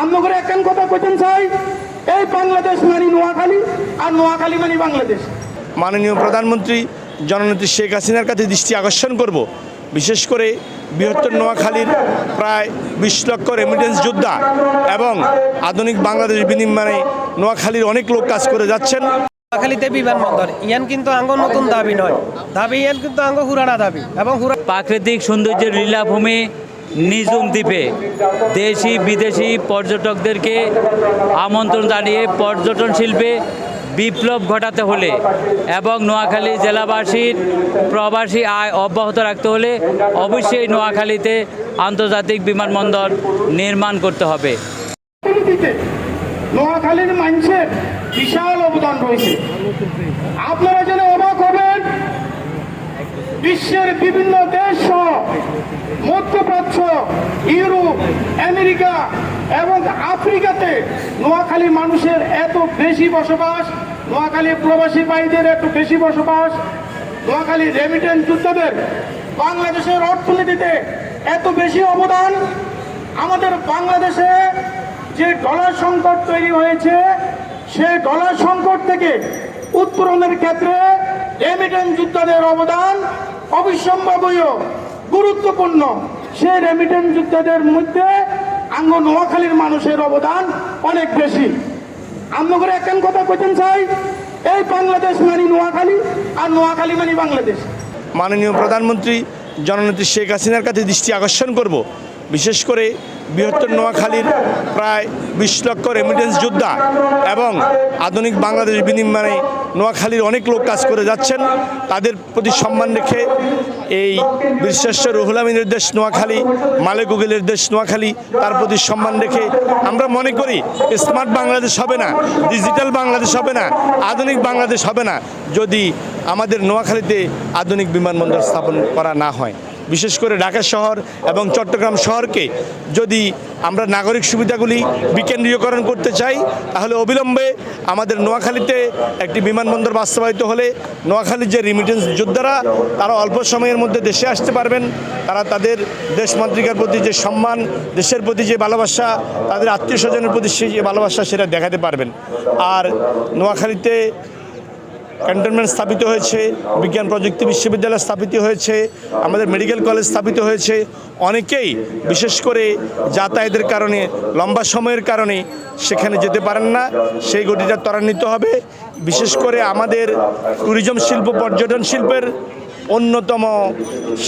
আমরা করে একখান কথা কইতেন চাই এই বাংলাদেশ মানে নোয়াখালী আর নোয়াখালী মানে বাংলাদেশ। মাননীয় প্রধানমন্ত্রী জননেত্রী শেখ হাসিনার কাছে দৃষ্টি আকর্ষণ করব। বিশেষ করে বৃহত্তর নোয়াখালীর প্রায় বিশ লক্ষ রেমিটেন্স যোদ্ধা এবং আধুনিক বাংলাদেশ বিনিময়ে নোয়াখালীর অনেক লোক কাজ করে যাচ্ছেন। নোয়াখালীতে বিমানবন্দর ইয়ান কিন্তু আঙ্গ নতুন দাবি নয়। দাবি ইয়ান কিন্তু আঙ্গ হুরানা দাবি এবং হুরা প্রাকৃতিক সৌন্দর্যের লীলাভূমি নিজুম দ্বীপে দেশি, বিদেশি পর্যটকদেরকে আমন্ত্রণ জানিয়ে পর্যটন শিল্পে বিপ্লব ঘটাতে হলে এবং নোয়াখালী জেলাবাসীর প্রবাসী আয় অব্যাহত রাখতে হলে অবশ্যই নোয়াখালীতে আন্তর্জাতিক বিমানবন্দর নির্মাণ করতে হবে। নোয়াখালীর মানুষের বিশাল অবদান রয়েছে। আপনারা অবাক হবেন, বিশ্বের বিভিন্ন দেশ আমেরিকা এবং আফ্রিকাতে নোয়াখালী মানুষের এত বেশি বসবাস, নোয়াখালী প্রবাসী ভাইদের এত বেশি বসবাস, নোয়াখালী রেমিটেন্স যোদ্ধাদের, বাংলাদেশের অর্থনীতিতে এত বেশি অবদান, আমাদের বাংলাদেশে যে ডলার সংকট তৈরি হয়েছে, সেই ডলার সংকট থেকে উত্তরণের ক্ষেত্রে রেমিটেন্স যোদ্ধাদের অবদান অবিসম্ভাবীয়, গুরুত্বপূর্ণ। সেই রেমিটেন্স যোদ্ধাদের মধ্যে আঙ্গ নোয়াখালীর মানুষের অবদান অনেক বেশি। করে একখান কথা কইতেন চাই এই বাংলাদেশ মানে নোয়াখালী, আর নোয়াখালী মানে বাংলাদেশ। মাননীয় প্রধানমন্ত্রী, জননেত্রী শেখ হাসিনার কাছে দৃষ্টি আকর্ষণ করব। বিশেষ করে বৃহত্তর নোয়াখালীর প্রায় বিশ লক্ষ রেমিটেন্স যোদ্ধা এবং আধুনিক বাংলাদেশ বিনিময়ে নোয়াখালীর অনেক লোক কাজ করে যাচ্ছেন। তাদের প্রতি সম্মান রেখে এই বিশ্বেশ্ব রুহুল আমিনের দেশ নোয়াখালী মালে গুগলের দেশ নোয়াখালী, তার প্রতি সম্মান রেখে আমরা মনে করি, স্মার্ট বাংলাদেশ হবে না, ডিজিটাল বাংলাদেশ হবে না, আধুনিক বাংলাদেশ হবে না, যদি আমাদের নোয়াখালীতে আধুনিক বিমানবন্দর স্থাপন করা না হয়। বিশেষ করে ঢাকা শহর এবং চট্টগ্রাম শহরকে যদি আমরা নাগরিক সুবিধাগুলি বিকেন্দ্রীয়করণ করতে চাই, তাহলে অবিলম্বে আমাদের নোয়াখালীতে একটি বিমানবন্দর বাস্তবায়িত হলে নোয়াখালীর যে রিমিটেন্স যোদ্ধারা, তারা অল্প সময়ের মধ্যে দেশে আসতে পারবেন। তারা তাদের দেশমাতৃকার প্রতি যে সম্মান, দেশের প্রতি যে ভালোবাসা, তাদের আত্মীয় স্বজনের প্রতি সেই যে ভালোবাসা, সেটা দেখাতে পারবেন। আর নোয়াখালীতে ক্যান্টনমেন্ট স্থাপিত হয়েছে, বিজ্ঞান প্রযুক্তি বিশ্ববিদ্যালয় স্থাপিত হয়েছে, আমাদের মেডিকেল কলেজ স্থাপিত হয়েছে। অনেকেই বিশেষ করে যাতায়াতের কারণে, লম্বা সময়ের কারণে সেখানে যেতে পারেন না। সেই গতিটা ত্বরান্বিত হবে। বিশেষ করে আমাদের ট্যুরিজম শিল্প, পর্যটন শিল্পের অন্যতম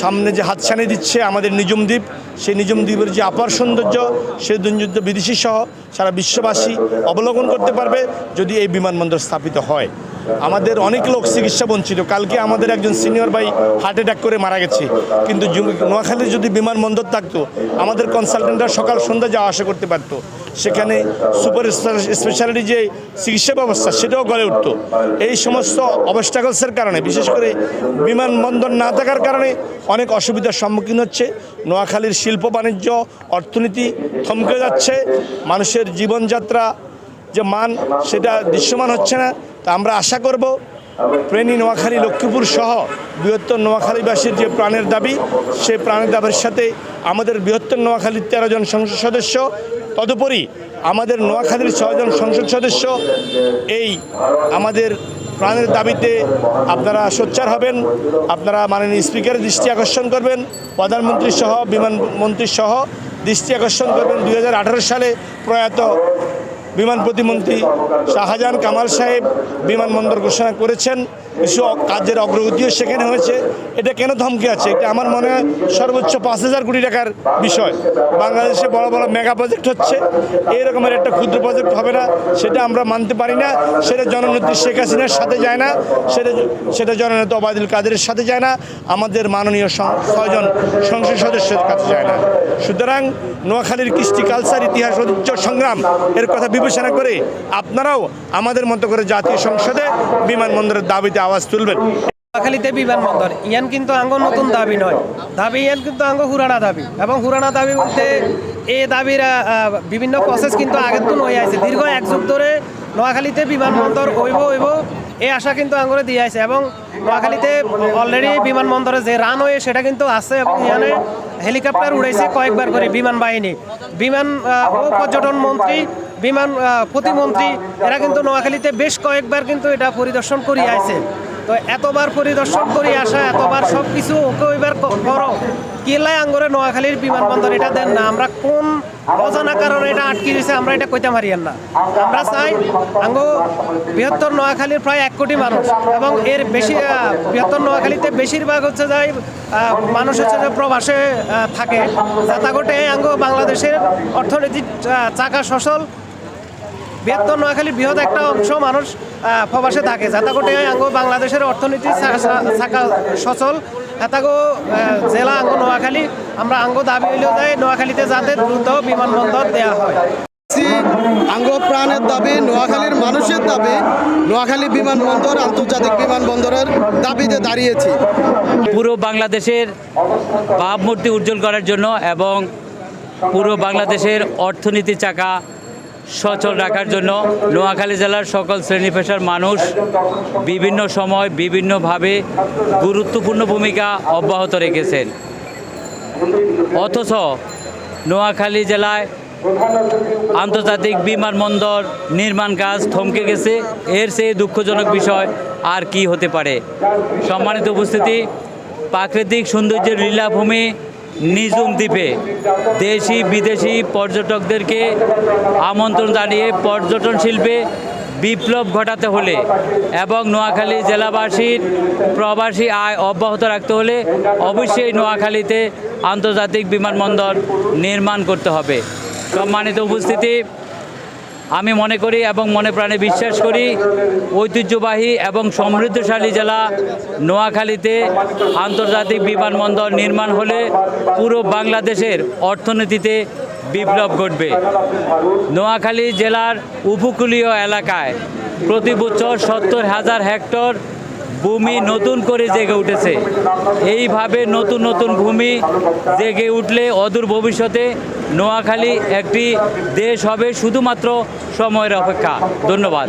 সামনে যে হাতছানি দিচ্ছে আমাদের নিজুম দ্বীপ, সেই নিজুম দ্বীপের যে আপার সৌন্দর্য, সেই সৌন্দর্য বিদেশি সহ সারা বিশ্ববাসী অবলোকন করতে পারবে যদি এই বিমানবন্দর স্থাপিত হয়। আমাদের অনেক লোক চিকিৎসা বঞ্চিত। কালকে আমাদের একজন সিনিয়র ভাই হার্ট অ্যাটাক করে মারা গেছে। কিন্তু নোয়াখালী যদি বিমানবন্দর থাকতো, আমাদের কনসালটেন্টরা সকাল সন্ধ্যা যাওয়া আসা করতে পারতো। সেখানে সুপার স্পেশালিটি যে চিকিৎসা ব্যবস্থা, সেটাও গড়ে উঠতো। এই সমস্ত অবস্টাকলসের কারণে, বিশেষ করে বিমানবন্দর না থাকার কারণে অনেক অসুবিধার সম্মুখীন হচ্ছে। নোয়াখালীর শিল্প বাণিজ্য, অর্থনীতি থমকে যাচ্ছে। মানুষের জীবনযাত্রা যে মান, সেটা দৃশ্যমান হচ্ছে না। তা আমরা আশা করব প্রেনী নোয়াখালী, লক্ষ্মীপুর সহ বৃহত্তর নোয়াখালীবাসীর যে প্রাণের দাবি, সেই প্রাণের দাবির সাথে আমাদের বৃহত্তর নোয়াখালীর তেরো জন সংসদ সদস্য, তদুপরি আমাদের নোয়াখালীর ছয়জন সংসদ সদস্য এই আমাদের প্রাণের দাবিতে আপনারা সোচ্চার হবেন, আপনারা মাননীয় স্পিকারের দৃষ্টি আকর্ষণ করবেন, প্রধানমন্ত্রী সহ, বিমান মন্ত্রী সহ দৃষ্টি আকর্ষণ করবেন। দু হাজার আঠেরো সালে প্রয়াত বিমান প্রতিমন্ত্রী শাহজাহান কামাল সাহেব বিমানবন্দর ঘোষণা করেছেন। কিছু কাজের অগ্রগতিও সেখানে হয়েছে। এটা কেন ধমকে আছে? এটা আমার মনে হয় সর্বোচ্চ পাঁচ হাজার কোটি টাকার বিষয়। বাংলাদেশে বড় বড় মেগা প্রজেক্ট হচ্ছে। এই রকমের একটা ক্ষুদ্র প্রজেক্ট হবে না, সেটা আমরা মানতে পারি না। সেটা জননেত্রী শেখ হাসিনার সাথে যায় না। সেটা সেটা জননেতা ওবায়দুল কাদেরের সাথে যায় না। আমাদের মাননীয় ছয়জন সংসদ সদস্যের কাছে যায় না। সুতরাং নোয়াখালীর কৃষ্টি কালচার ইতিহাস, ঐতিহ্য, সংগ্রাম এর কথা বিবেচনা করে আপনারাও আমাদের মতো করে জাতীয় সংসদে বিমানবন্দরের দাবিতে আওয়াজ তুলবেন। নোয়াখালীতে বিমানবন্দর ইয়ান কিন্তু আঙ্গ নতুন দাবি নয়। দাবি ইয়ান কিন্তু আঙ্গ হুরানা দাবি এবং হুরানা দাবি বলতে এই দাবির বিভিন্ন প্রসেস কিন্তু আগের তো নয় আছে দীর্ঘ এক যুগ ধরে নোয়াখালীতে বিমানবন্দর হইব হইব এই আশা কিন্তু আঙ্গরে দিয়ে আছে এবং নোয়াখালীতে অলরেডি বিমানবন্দরে যে রানওয়ে সেটা কিন্তু আছে এবং এখানে হেলিকপ্টার উড়াইছে কয়েকবার করে বিমান বাহিনী। বিমান ও পর্যটন মন্ত্রী বিমান প্রতিমন্ত্রী এরা কিন্তু নোয়াখালীতে বেশ কয়েকবার কিন্তু এটা পরিদর্শন করিয়ে আছে তো এতবার পরিদর্শন করি আসা এতবার সব কিছু ওইবার করো। কেলাই আঙ্গরে নোয়াখালীর বিমানবন্দর এটা দেন না। আমরা কোন অজানা কারণে এটা আটকে দিয়েছে আমরা এটা কইতে পারিয়েন না। আমরা চাই আঙ্গ বৃহত্তর নোয়াখালীর প্রায় এক কোটি মানুষ এবং এর বেশি বৃহত্তর নোয়াখালীতে বেশিরভাগ হচ্ছে যাই মানুষ হচ্ছে যে প্রবাসে থাকে। যাতাগোটে আঙ্গ বাংলাদেশের অর্থনৈতিক আহ, চাকা সচল। বৃহত্তর নোয়াখালীর বৃহৎ একটা অংশ মানুষ প্রবাসে থাকে। যাতাগোটে আঙ্গ বাংলাদেশের অর্থনীতি চা- সচল। এতাগো জেলা আঙ্গ নোয়াখালী। আমরা আঙ্গ দাবি হইলেও যাই নোয়াখালীতে যাতে দ্রুত বিমানবন্দর দেওয়া হয়। আঙ্গ প্রাণের দাবি নোয়াখালীর মানুষের দাবি নোয়াখালী বিমানবন্দর আন্তর্জাতিক বিমানবন্দরের দাবিতে দাঁড়িয়েছি। পুরো বাংলাদেশের ভাবমূর্তি উজ্জ্বল করার জন্য এবং পুরো বাংলাদেশের অর্থনীতি চাকা সচল রাখার জন্য নোয়াখালী জেলার সকল শ্রেণি পেশার মানুষ বিভিন্ন সময় বিভিন্নভাবে গুরুত্বপূর্ণ ভূমিকা অব্যাহত রেখেছেন। অথচ নোয়াখালী জেলায় আন্তর্জাতিক বিমানবন্দর নির্মাণ কাজ থমকে গেছে। এর চেয়ে দুঃখজনক বিষয় আর কি হতে পারে? সম্মানিত উপস্থিতি, প্রাকৃতিক সৌন্দর্যের লীলাভূমি নিজুম দ্বীপে দেশি, বিদেশি পর্যটকদেরকে আমন্ত্রণ জানিয়ে পর্যটন শিল্পে বিপ্লব ঘটাতে হলে এবং নোয়াখালী জেলাবাসীর প্রবাসী আয় অব্যাহত রাখতে হলে অবশ্যই নোয়াখালীতে আন্তর্জাতিক বিমানবন্দর নির্মাণ করতে হবে। সম্মানিত উপস্থিতি আমি মনে করি এবং মনে প্রাণে বিশ্বাস করি ঐতিহ্যবাহী এবং সমৃদ্ধশালী জেলা নোয়াখালীতে আন্তর্জাতিক বিমানবন্দর নির্মাণ হলে পুরো বাংলাদেশের অর্থনীতিতে বিপ্লব ঘটবে। নোয়াখালী জেলার উপকূলীয় এলাকায় প্রতি বছর সত্তর হাজার হেক্টর ভূমি নতুন করে জেগে উঠেছে। এইভাবে নতুন নতুন ভূমি জেগে উঠলে অদূর ভবিষ্যতে নোয়াখালী একটি দেশ হবে শুধুমাত্র সময়ের অপেক্ষা। ধন্যবাদ।